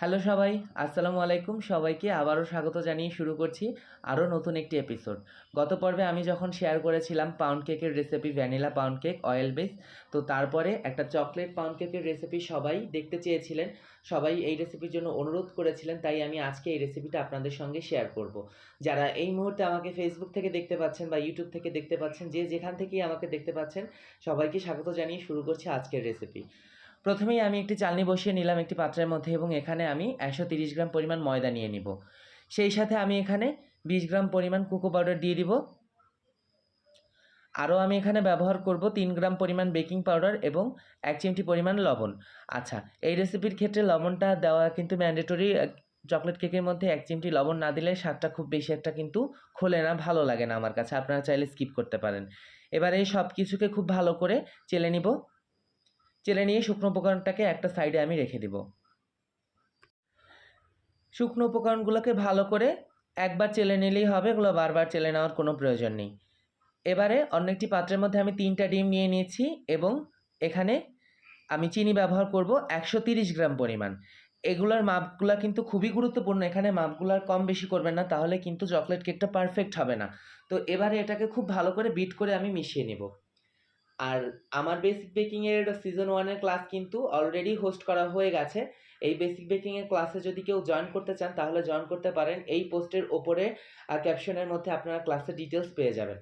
Hello সবাই, আসসালামু আলাইকুম। সবাইকে আবারও স্বাগত জানিয়ে শুরু করছি আরও নতুন একটি এপিসোড গত পর্বে আমি যখন শেয়ার করেছিলাম পাউন্ড কেকের recipe vanilla pound cake oil base তো তারপরে একটা চকলেট পাউন্ড কেকের রেসিপি সবাই দেখতে চেয়েছিলেন, সবাই এই রেসিপির জন্য অনুরোধ করেছিলেন, তাই আমি আজকে এই রেসিপিটা আপনাদের সঙ্গে শেয়ার করব। যারা এই মুহূর্তে আমাকে ফেসবুক থেকে দেখতে পাচ্ছেন বা ইউটিউব থেকে দেখতে পাচ্ছেন, যে যেখান থেকেই আমাকে দেখতে পাচ্ছেন, সবাইকে স্বাগত জানিয়ে শুরু করছি আজকের রেসিপি প্রথমেই আমি একটি চালনি বসিয়ে নিলাম একটি পাত্রের মধ্যে এবং এখানে আমি একশো তিরিশ গ্রাম পরিমাণ ময়দা নিয়ে নিব। সেই সাথে আমি এখানে বিশ গ্রাম পরিমাণ কোকো পাউডার দিয়ে দিব। আরও আমি এখানে ব্যবহার করব তিন গ্রাম পরিমাণ বেকিং পাউডার এবং এক চিমটি পরিমাণ লবণ। আচ্ছা এই রেসিপির ক্ষেত্রে লবণটা দেওয়া কিন্তু ম্যান্ডেটরি চকলেট কেকের মধ্যে এক চিমটি লবণ না দিলে স্বাদটা খুব বেশি একটা কিন্তু খোলে না, ভালো লাগে না আমার কাছে। আপনারা চাইলে স্কিপ করতে পারেন। এবার সব কিছুকে খুব ভালো করে চেলে নিব। চেলে নিয়ে শুকনো উপকরণটাকে একটা সাইডে আমি রেখে দেব। শুকনো উপকরণগুলোকে ভালো করে একবার চেলে নিলেই হবে, এগুলো বারবার চেলে নেওয়ার কোনো প্রয়োজন নেই। এবারে অন্য একটি পাত্রের মধ্যে আমি তিনটা ডিম নিয়ে নিয়েছি এবং এখানে আমি চিনি ব্যবহার করব একশো তিরিশ গ্রাম পরিমাণ। এগুলোর মাপগুলো কিন্তু খুবই গুরুত্বপূর্ণ, এখানে মাপগুলোর কম বেশি করবেন না, তাহলে কিন্তু চকলেট কেকটা পারফেক্ট হবে না। তো এবারে এটাকে খুব ভালো করে বিট করে আমি মিশিয়ে নেব। আর আমার বেসিক বেকিংয়ের সিজন ওয়ানের ক্লাস কিন্তু অলরেডি হোস্ট করা হয়ে গেছে। এই বেসিক বেকিংয়ের ক্লাসে যদি কেউ জয়েন করতে চান, তাহলে জয়েন করতে পারেন। এই পোস্টের ওপরে ক্যাপশনের মধ্যে আপনারা ক্লাসের ডিটেলস পেয়ে যাবেন।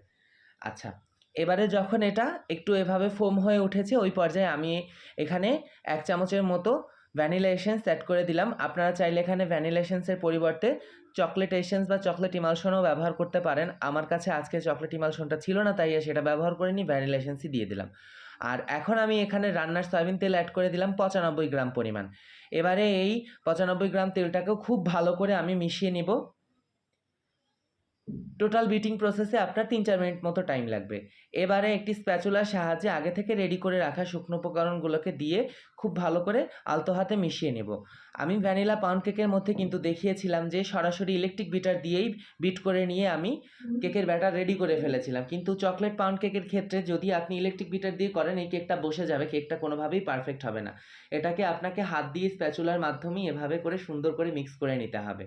আচ্ছা এবারে যখন এটা একটু এভাবে ফোম হয়ে উঠেছে, ওই পর্যায়ে আমি এখানে এক চামচের মতো ভ্যানিলা এসেন্স অ্যাড করে দিলাম। আপনারা চাইলে এখানে ভ্যানিলা এসেন্সের পরিবর্তে চকলেট এসেন্স বা চকলেট ইমালশনও ব্যবহার করতে পারেন। আমার কাছে আজকে চকলেট ইমালশনটা ছিল না, তাই সেটা ব্যবহার করিনি ভ্যানিলা এসেন্সই দিয়ে দিলাম। আর এখন আমি এখানে রান্নার সয়াবিন তেল অ্যাড করে দিলাম পঁচানব্বই গ্রাম পরিমাণ। এবারে এই পঁচানব্বই গ্রাম তেলটাকেও খুব ভালো করে আমি মিশিয়ে নিব। টোটাল বিটিং প্রসেসে আপনার তিন চার মিনিট মতো টাইম লাগবে। এবারে একটি স্প্যাচুলার সাহায্যে আগে থেকে রেডি করে রাখা শুকনো উপকরণগুলোকে দিয়ে খুব ভালো করে আলতো হাতে মিশিয়ে নেব। আমি ভ্যানিলা পাউন্ড কেকের মধ্যে কিন্তু দেখিয়েছিলাম যে সরাসরি ইলেকট্রিক বিটার দিয়েই বিট করে নিয়ে আমি কেকের ব্যাটার রেডি করে ফেলেছিলাম। কিন্তু চকলেট পাউন্ড কেকের ক্ষেত্রে যদি আপনি ইলেকট্রিক বিটার দিয়ে করেন এই কেকটা বসে যাবে কেকটা কোনোভাবেই পারফেক্ট হবে না। এটাকে আপনাকে হাত দিয়ে স্প্যাচুলার মাধ্যমেই এভাবে করে সুন্দর করে মিক্স করে নিতে হবে।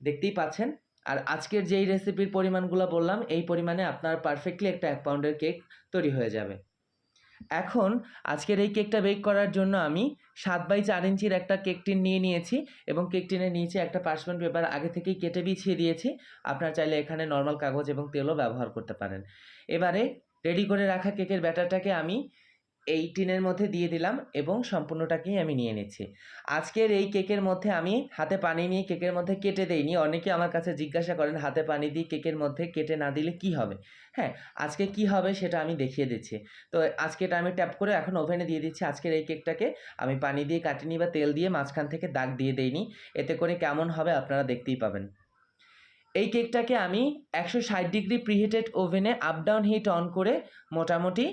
দেখতেই পাচ্ছেন? আর আজকের যেই রেসিপির পরিমাণগুলো বললাম, এই পরিমাণে আপনার পারফেক্টলি একটা এক পাউন্ডের কেক তৈরি হয়ে যাবে। এখন আজকের এই কেকটা বেক করার জন্য আমি সাত বাই চার ইঞ্চির একটা কেক টিন নিয়ে নিয়েছি এবং কেক টিনের নিচে একটা পার্সমেন্ট পেপার আগে থেকেই কেটে বিছিয়ে দিয়েছি। আপনার চাইলে এখানে নর্মাল কাগজ এবং তেলও ব্যবহার করতে পারেন। এবারে রেডি করে রাখা কেকের ব্যাটারটাকে আমি এই টিনের মধ্যে দিয়ে দিলাম এবং সম্পূর্ণটাকেই আমি নিয়ে নিচ্ছি। আজকের এই কেকের মধ্যে আমি হাতে পানি নিয়ে কেকের মধ্যে কেটে দেইনি। অনেকে আমার কাছে জিজ্ঞাসা করেন, হাতে পানি দিয়ে কেকের মধ্যে কেটে না দিলে কি হবে? হ্যাঁ আজকে কি হবে সেটা আমি দেখিয়ে দিচ্ছি। তো আজকে এটা আমি ট্যাপ করে এখন ওভেনে দিয়ে দিচ্ছি। আজকের এই কেকটাকে আমি পানি দিয়ে কাটিনি বা তেল দিয়ে মাঝখান থেকে দাগ দিয়ে দেইনি। এতে করে কেমন হবে আপনারা দেখতেই পাবেন। এই কেকটাকে আমি একশো ষাট ডিগ্রি প্রিহিটেড ওভেনে আপ ডাউন হিট অন করে মোটামুটি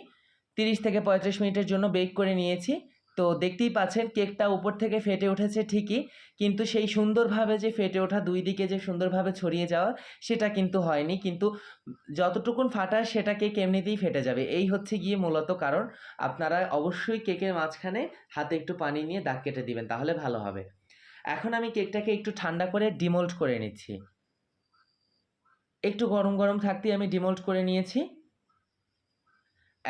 তিরিশ থেকে পঁয়ত্রিশ মিনিটের জন্য বেক করে নিয়েছি। তো দেখতেই পাচ্ছেন, কেকটা উপর থেকে ফেটে উঠেছে ঠিকই, কিন্তু সেই সুন্দরভাবে যে ফেটে ওঠা দুই দিকে যে সুন্দরভাবে ছড়িয়ে যাওয়া, সেটা কিন্তু হয়নি। কিন্তু যতটুকুন ফাটা সেটা কেক এমনিতেই ফেটে যাবে। এই হচ্ছে গিয়ে মূলত কারণ, আপনারা অবশ্যই কেকের মাঝখানে হাতে একটু পানি নিয়ে দাগ কেটে দিবেন, তাহলে ভালো হবে। এখন আমি কেকটাকে একটু ঠান্ডা করে ডিমোল্ড করে নিচ্ছি। একটু গরম গরম থাকতেই আমি ডিমোল্ড করে নিয়েছি।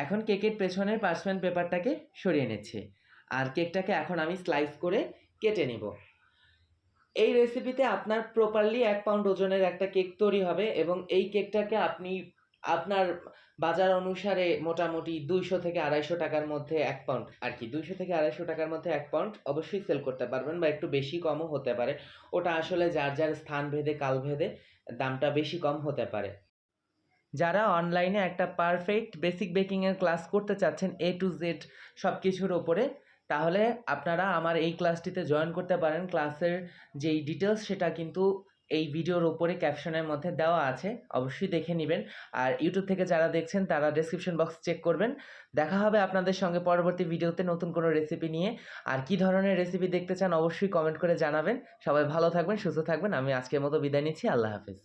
এখন কেকের পেছনের পার্সমেন্ট পেপারটাকে সরিয়ে নিচ্ছি। আর কেকটাকে এখন আমি স্লাইস করে কেটে নিব। এই রেসিপিতে আপনার প্রপারলি এক পাউন্ড ওজনের একটা কেক তৈরি হবে এবং এই কেকটাকে আপনি, আপনার বাজার অনুসারে মোটামুটি দুইশো থেকে আড়াইশো টাকার মধ্যে এক পাউন্ড, আর কি দুইশো থেকে আড়াইশো টাকার মধ্যে এক পাউন্ড অবশ্যই সেল করতে পারবেন বা একটু বেশি কমও হতে পারে। ওটা আসলে যার যার স্থান ভেদে, কাল ভেদে দামটা বেশি কম হতে পারে। যারা অনলাইনে একটা পারফেক্ট বেসিক বেকিংয়ের ক্লাস করতে চাচ্ছেন এ টু জেড সব কিছুর ওপরে, তাহলে আপনারা আমার এই ক্লাসটিতে জয়েন করতে পারেন। ক্লাসের যেই ডিটেলস সেটা কিন্তু এই ভিডিওর ওপরে ক্যাপশনের মধ্যে দেওয়া আছে, অবশ্যই দেখে নেবেন। আর ইউটিউব থেকে যারা দেখছেন, তারা ডেসক্রিপশন বক্স চেক করবেন। দেখা হবে আপনাদের সঙ্গে পরবর্তী ভিডিওতে নতুন কোনো রেসিপি নিয়ে। আর কি ধরনের রেসিপি দেখতে চান, অবশ্যই কমেন্ট করে জানাবেন। সবাই ভালো থাকবেন, সুস্থ থাকবেন। আমি আজকের মতো বিদায় নিচ্ছি। আল্লাহ হাফিজ।